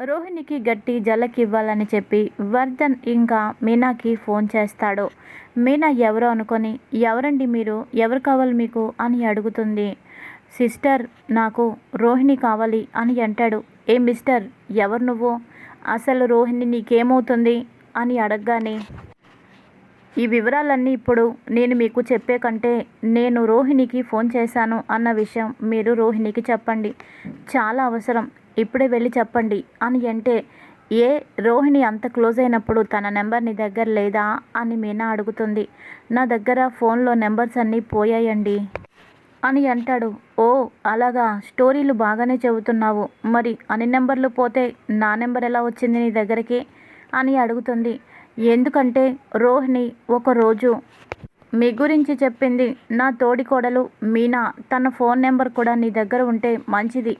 రోహిణికి గట్టి జలకివ్వాలని చెప్పి వర్ధన్ ఇంకా మీనాకి ఫోన్ చేస్తాడు. మీనా ఎవరో అనుకొని ఎవరండి మీరు? ఎవరు కావాలి మీకు? అని అడుగుతుంది. సిస్టర్ నాకు రోహిణి కావాలి అని అంటాడు. ఏ మిస్టర్ ఎవరు నువ్వు? అసలు రోహిణి నీకేమవుతుంది? అని అడగగానే ఈ వివరాలన్నీ ఇప్పుడు నేను మీకు చెప్పే కంటే నేను రోహిణికి ఫోన్ చేశాను అన్న విషయం మీరు రోహిణికి చెప్పండి. చాలా అవసరం. ఇప్పుడే వెళ్ళి చెప్పండి అని అంటే ఏ రోహిణి అంత క్లోజ్ అయినప్పుడు తన నెంబర్ నీ దగ్గర లేదా అని మీనా అడుగుతుంది. నా దగ్గర ఫోన్లో నెంబర్స్ అన్నీ పోయాయండి అని అంటాడు. ఓ అలాగా? స్టోరీలు బాగానే చెబుతున్నావు. మరి అన్ని నెంబర్లు పోతే నా నెంబర్ ఎలా వచ్చింది నీ దగ్గరికి అని అడుగుతుంది. ఎందుకంటే రోహిణి ఒకరోజు మీ గురించి చెప్పింది నా తోడికోడలు మీనా. తన ఫోన్ నెంబర్ కూడా నీ దగ్గర ఉంటే మంచిది.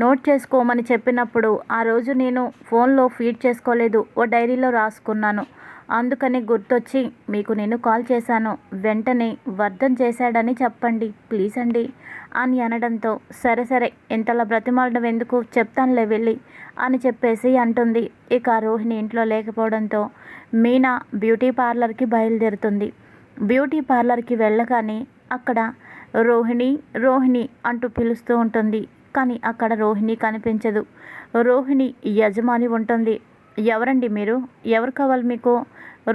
నోట్ చేసుకోమని చెప్పినప్పుడు ఆ రోజు నేను ఫోన్లో ఫీడ్ చేసుకోలేదు ఓ డైరీలో రాసుకున్నాను. అందుకని గుర్తొచ్చి మీకు నేను కాల్ చేశాను. వెంటనే వర్ధన్ చేశాడని చెప్పండి ప్లీజ్ అండి అని అనడంతో సరే సరే ఇంతలా బ్రతిమాలడం ఎందుకు? చెప్తానులే వెళ్ళి అని చెప్పేసి అంటుంది. ఇక రోహిణి ఇంట్లో లేకపోవడంతో మీనా బ్యూటీ పార్లర్కి బయలుదేరుతుంది. బ్యూటీ పార్లర్కి వెళ్ళగానే అక్కడ రోహిణి రోహిణి అంటూ పిలుస్తూ ఉంటుంది. కానీ అక్కడ రోహిణి కనిపించదు. రోహిణి యజమాని ఉంటుంది. ఎవరండి మీరు? ఎవరు కావాలి మీకు?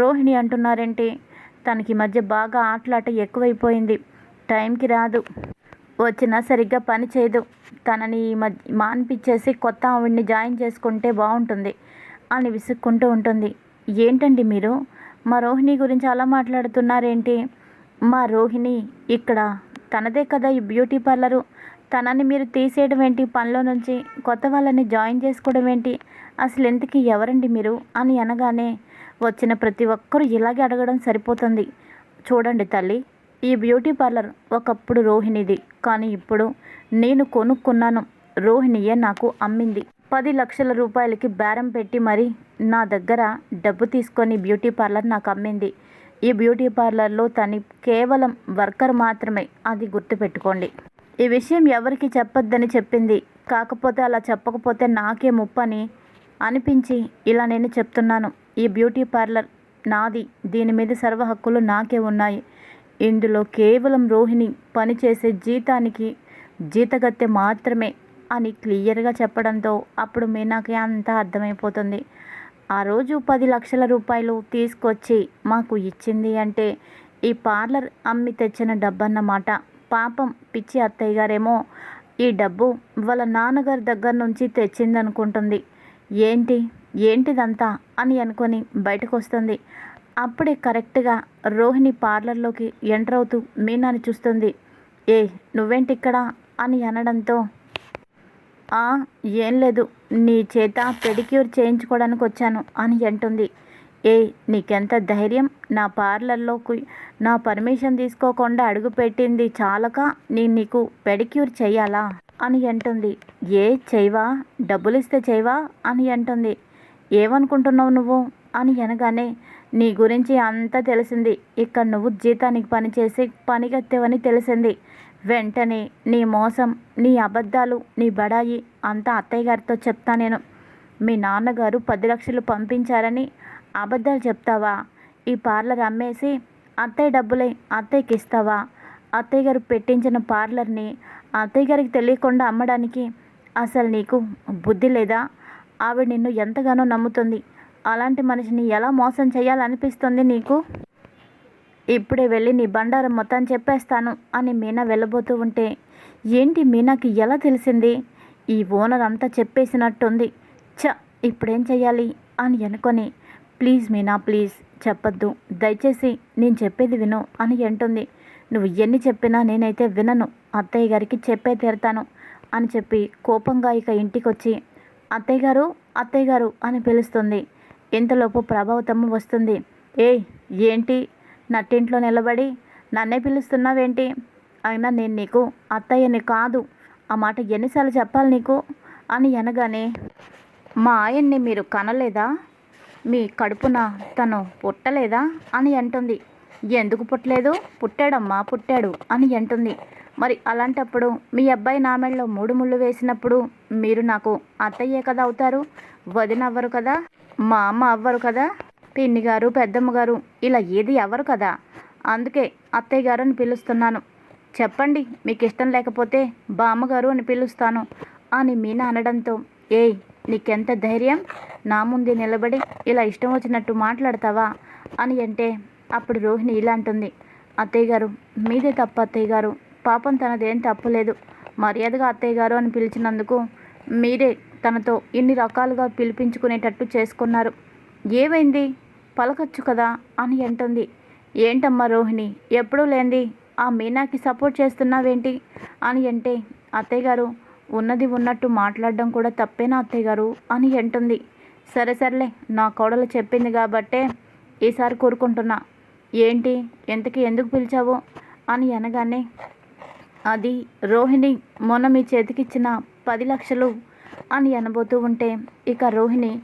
రోహిణి అంటున్నారేంటి? తనకి మధ్య బాగా ఆటలాట ఎక్కువైపోయింది. టైంకి రాదు. వచ్చినా సరిగ్గా పని చేయదు. తనని మధ్య మాన్పించేసి కొత్త ఆవిడ్ని జాయిన్ చేసుకుంటే బాగుంటుంది అని విసుక్కుంటూ ఉంటుంది. ఏంటండి మీరు? మా రోహిణి గురించి అలా మాట్లాడుతున్నారేంటి? మా రోహిణి ఇక్కడ తనదే కదా ఈ బ్యూటీ పార్లరు. తనని మీరు తీసేయడం ఏంటి? పనిలో నుంచి కొత్త వాళ్ళని జాయిన్ చేసుకోవడం ఏంటి? అసలు ఎందుకు ఎవరండి మీరు? అని అనగానే వచ్చిన ప్రతి ఒక్కరూ ఇలాగే అడగడం సరిపోతుంది. చూడండి తల్లి ఈ బ్యూటీ పార్లర్ ఒకప్పుడు రోహిణిది. కానీ ఇప్పుడు నేను కొనుక్కున్నాను. రోహిణియే నాకు అమ్మింది. పది లక్షల రూపాయలకి బేరం పెట్టి మరి నా దగ్గర డబ్బు తీసుకొని బ్యూటీ పార్లర్ నాకు అమ్మింది. ఈ బ్యూటీ పార్లర్లో తని కేవలం వర్కర్ మాత్రమే అది గుర్తుపెట్టుకోండి. ఈ విషయం ఎవరికి చెప్పొద్దని చెప్పింది. కాకపోతే అలా చెప్పకపోతే నాకే ముప్పని అనిపించి ఇలా నేను చెప్తున్నాను. ఈ బ్యూటీ పార్లర్ నాది. దీని మీద సర్వ హక్కులు నాకే ఉన్నాయి. ఇందులో కేవలం రోహిణి పనిచేసే జీతానికి జీతగత్తె మాత్రమే అని క్లియర్గా చెప్పడంతో అప్పుడు మీనాకి అంతా అర్థమైపోతుంది. ఆ రోజు పది లక్షల రూపాయలు తీసుకొచ్చి మాకు ఇచ్చింది అంటే ఈ పార్లర్ అమ్మి తెచ్చిన డబ్బన్నమాట. పాపం పిచ్చి అత్తయ్య గారేమో ఈ డబ్బు వాళ్ళ నాన్నగారి దగ్గర నుంచి తెచ్చిందనుకుంటుంది. ఏంటి? ఏంటిదంతా? అని అనుకొని బయటకు వస్తుంది అప్పుడే కరెక్ట్గా రోహిణి పార్లర్లోకి ఎంటర్ అవుతూ మీనాని చూస్తుంది. ఏ నువ్వేంటి ఇక్కడ అని అనడంతో "ఆ, ఏం లేదు. నీ చేత పెడిక్యూర్ చేయించుకోవడానికి వచ్చాను అని అంటుంది. ఏ నీకెంత ధైర్యం? నా పార్లర్లోకి నా పర్మిషన్ తీసుకోకుండా అడుగుపెట్టింది చాలక నేను నీకు పెడిక్యూర్ చేయాలా అని అంటుంది. ఏ చేయవా డబ్బులు ఇస్తే చేయవా అని అంటుంది. ఏమనుకుంటున్నావు నువ్వు? అని అనగానే నీ గురించి అంతా తెలిసింది. ఇక్కడ నువ్వు జీతానికి పనిచేసి పనికెత్తేవని తెలిసింది. వెంటనే నీ మోసం నీ అబద్ధాలు నీ బడాయి అంతా అత్తయ్య గారితో చెప్తా నేను. మీ నాన్నగారు పది లక్షలు పంపించారని అబద్ధాలు చెప్తావా? ఈ పార్లర్ అమ్మేసి అత్తయ్య డబ్బులే అత్తయ్యకి ఇస్తావా అత్తయ్య గారు పెట్టించిన పార్లర్ని అత్తయ్య గారికి తెలియకుండా అమ్మడానికి అసలు నీకు బుద్ధి లేదా? ఆవిడ నిన్ను ఎంతగానో నమ్ముతుంది. అలాంటి మనిషిని ఎలా మోసం చేయాలనిపిస్తుంది నీకు? ఇప్పుడే వెళ్ళి నీ బండారం మొత్తం చెప్పేస్తాను అని మీనా వెళ్ళబోతూ ఉంటే ఏంటి మీనాకి ఎలా తెలిసింది? ఈ ఓనర్ అంతా చెప్పేసినట్టుంది. చ ఇప్పుడేం చేయాలి అని అనుకొని ప్లీజ్ మీనా ప్లీజ్ చెప్పొద్దు. దయచేసి నేను చెప్పేది విను అని అంటుంది. నువ్వు ఎన్ని చెప్పినా నేనైతే వినను. అత్తయ్య గారికి చెప్పే తీరుతాను అని చెప్పి కోపంగా ఇక ఇంటికి వచ్చి అత్తయ్య గారు అత్తయ్య గారు అని పిలుస్తుంది. ఇంతలోపు ప్రభావతమ్మ వస్తుంది. ఏ ఏంటి? నట్టింట్లో నిలబడి నన్నే పిలుస్తున్నావేంటి? అయినా నేను నీకు అత్తయ్యని కాదు. ఆ మాట ఎన్నిసార్లు చెప్పాలి నీకు? అని అనగానే మా ఆయన్ని మీరు కనలేదా? మీ కడుపున తను పుట్టలేదా అని అంటుంది. ఎందుకు పుట్టలేదు? పుట్టాడమ్మా పుట్టాడు అని అంటుంది. మరి అలాంటప్పుడు మీ అబ్బాయి నా మూడు ముళ్ళు వేసినప్పుడు మీరు నాకు అత్తయ్యే కదా అవుతారు? వదిన అవ్వరు కదా? మా అమ్మ అవ్వరు కదా? పిన్ని గారు పెద్దమ్మ గారు ఇలా ఏది ఎవరు కదా? అందుకే అత్తయ్య గారు అని పిలుస్తున్నాను. చెప్పండి మీకు ఇష్టం లేకపోతే బామ్మగారు అని పిలుస్తాను అని మీనా అనడంతో ఏయ్ నీకెంత ధైర్యం? నా ముందే నిలబడి ఇలా ఇష్టం వచ్చినట్టు మాట్లాడతావా? అని అంటే అప్పుడు రోహిణి ఇలా అంటుంది. అత్తయ్య గారు మీదే తప్పు అత్తయ్య గారు. పాపం తనదేం తప్పలేదు మర్యాదగా అత్తయ్య గారు అని పిలిచినందుకు మీరే తనతో ఇన్ని రకాలుగా పిలిపించుకునేటట్టు చేసుకున్నారు. ఏమైంది? పలకచ్చు కదా? అని అంటుంది. ఏంటమ్మా రోహిణి ఎప్పుడూ లేంది ఆ మీనాకి సపోర్ట్ చేస్తున్నావేంటి? అని అంటే అత్తయ్య గారు ఉన్నది ఉన్నట్టు మాట్లాడడం కూడా తప్పేనా అత్తయ్య గారు అని అంటుంది. సరే సర్లే నా కోడలు చెప్పింది కాబట్టే ఈసారి కోరుకుంటున్నా. ఏంటి? ఎంతకి ఎందుకు పిలిచావు? అని అనగానే అది రోహిణి మొన్న మీ చేతికిచ్చిన పది లక్షలు అని అనబోతూ ఉంటే ఇక రోహిణి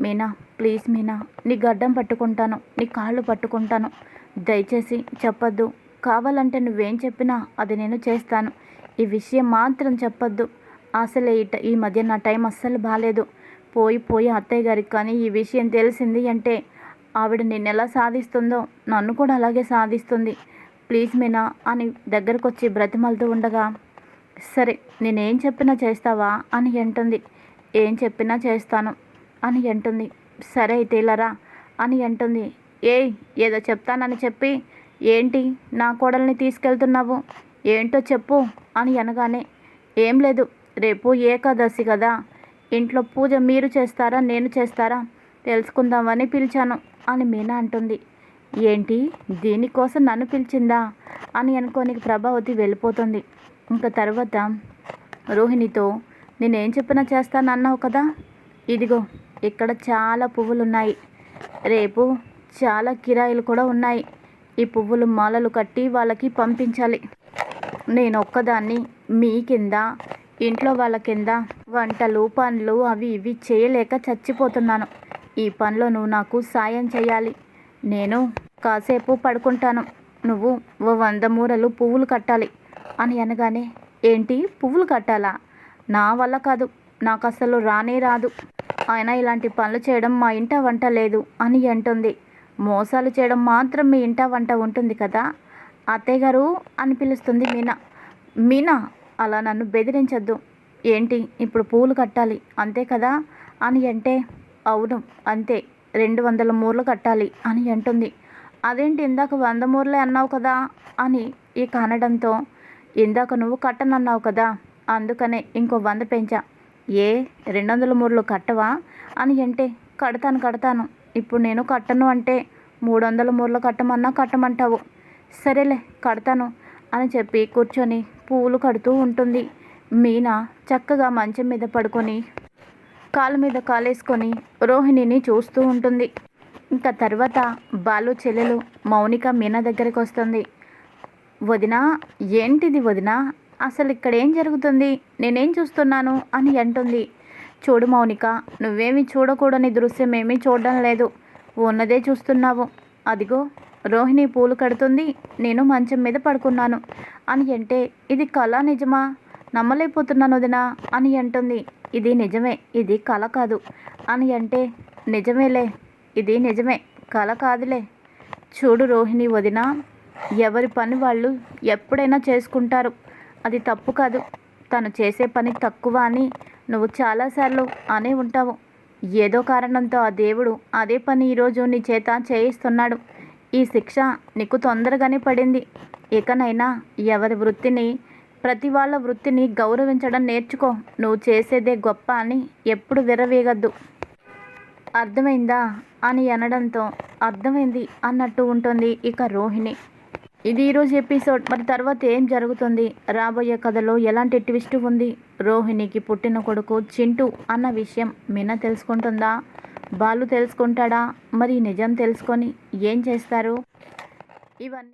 మీనా ప్లీజ్ మీనా నీ గడ్డం పట్టుకుంటాను నీ కాళ్ళు పట్టుకుంటాను. దయచేసి చెప్పొద్దు. కావాలంటే నువ్వేం చెప్పినా అది నేను చేస్తాను. ఈ విషయం మాత్రం చెప్పొద్దు. అసలే ఇట ఈ మధ్య నా టైం అస్సలు బాగాలేదు పోయి పోయి అత్తయ్య గారికి కానీ ఈ విషయం తెలిసింది అంటే ఆవిడ నిన్ను ఎలా సాధిస్తుందో నన్ను కూడా అలాగే సాధిస్తుంది. ప్లీజ్ మీనా అని దగ్గరకు వచ్చి బ్రతిమలుతూ ఉండగా సరే నేనేం చెప్పినా చేస్తావా? అని అంటుంది. ఏం చెప్పినా చేస్తాను అని అంటుంది. సరే అయితే ఇలారా అని అంటుంది. ఏయ్ ఏదో చెప్తానని చెప్పి ఏంటి నా కోడల్ని తీసుకెళ్తున్నావు? ఏంటో చెప్పు అని అనగానే ఏం లేదు. రేపు ఏకాదశి కదా. ఇంట్లో పూజ మీరు చేస్తారా? నేను చేస్తారా? తెలుసుకుందామని పిలిచాను అని మీనా అంటుంది. ఏంటి? దీనికోసం నన్ను పిలిచిందా? అని అనుకోని ప్రభావతి వెళ్ళిపోతుంది. ఇంకా తర్వాత రోహిణితో నేనేం చెప్పినా చేస్తానన్నావు కదా? ఇదిగో ఇక్కడ చాలా పువ్వులు ఉన్నాయి రేపు చాలా కిరాయిలు కూడా ఉన్నాయి. ఈ పువ్వులు మాలలు కట్టి వాళ్ళకి పంపించాలి. నేను ఒక్కదాన్ని మీ కింద ఇంట్లో వాళ్ళ కింద వంటలు పనులు అవి ఇవి చేయలేక చచ్చిపోతున్నాను. ఈ పనిలో నువ్వు నాకు సాయం చేయాలి నేను కాసేపు పడుకుంటాను. నువ్వు ఓ వంద మూరలు పువ్వులు కట్టాలి అని అనగానే ఏంటి? పువ్వులు కట్టాలా? నా వల్ల కాదు. నాకు అసలు రానే రాదు. ఆయన ఇలాంటి పనులు చేయడం మా ఇంట వంట లేదు అని అంటుంది. మోసాలు చేయడం మాత్రం మీ ఇంట వంట ఉంటుంది కదా? అత్తయ్య గారు అని పిలుస్తుంది మీనా. మీనా? అలా నన్ను బెదిరించద్దు. ఏంటి? ఇప్పుడు పూలు కట్టాలి. అంతే కదా? అని అంటే అవును అంతే. రెండు వందల మూరలు కట్టాలి అని అంటుంది. అదేంటి ఇందాక వంద మూరలే అన్నావు కదా? అని ఇక అనడంతో ఇందాక నువ్వు కట్టనన్నావు కదా? అందుకనే ఇంకో వంద పెంచా. ఏ? రెండు వందల మూరలు కట్టవా? అని అంటే కడతాను కడతాను. ఇప్పుడు నేను కట్టను అంటే మూడు వందల మూరలు కట్టమన్నా కట్టమంటావు. సరేలే కడతాను అని చెప్పి కూర్చొని పువ్వులు కడుతూ ఉంటుంది. మీనా చక్కగా మంచం మీద పడుకొని కాలు మీద కాలేసుకొని రోహిణిని చూస్తూ ఉంటుంది. ఇంకా తర్వాత బాలు చెల్లెలు మౌనిక మీనా దగ్గరికి వస్తుంది. వదిన ఏంటిది వదిన? అసలు ఇక్కడ ఏం జరుగుతుంది? నేనేం చూస్తున్నాను? అని అంటుంది. చూడు మౌనిక నువ్వేమి చూడకూడని దృశ్యం ఏమీ చూడడం లేదు. ఉన్నదే చూస్తున్నావు. అదిగో రోహిణి పూలు కడుతుంది నేను మంచం మీద పడుకున్నాను. అని అంటే ఇది కళ నిజమా? నమ్మలేకపోతున్నాను వదినా అని అంటుంది. ఇది నిజమే ఇది కళ కాదు. అని అంటే నిజమేలే ఇది నిజమే కళ కాదులే. చూడు రోహిణి వదిన ఎవరి పని వాళ్ళు ఎప్పుడైనా చేసుకుంటారు. అది తప్పు కాదు. తను చేసే పని తక్కువ అని నువ్వు చాలాసార్లు అనే ఉంటావు. ఏదో కారణంతో ఆ దేవుడు అదే పని ఈరోజు నీ చేత చేయిస్తున్నాడు. ఈ శిక్ష నీకు తొందరగానే పడింది. ఇకనైనా ఎవరి వృత్తిని ప్రతి వాళ్ళ వృత్తిని గౌరవించడం నేర్చుకో. నువ్వు చేసేదే గొప్ప అని ఎప్పుడు విరవీగద్దు అర్థమైందా? అని అనడంతో అర్థమైంది అన్నట్టు ఉంటుంది ఇక రోహిణి. ఇది ఈరోజు ఎపిసోడ్. మరి తర్వాత ఏం జరుగుతుంది? రాబోయే కథలో ఎలాంటి ట్విస్ట్ ఉంది? రోహిణికి పుట్టిన కొడుకు చింటూ అన్న విషయం మీనా తెలుసుకుంటుందా? బాలు తెలుసుకుంటాడా? మరి నిజం తెలుసుకొని ఏం చేస్తారు? ఇవన్నీ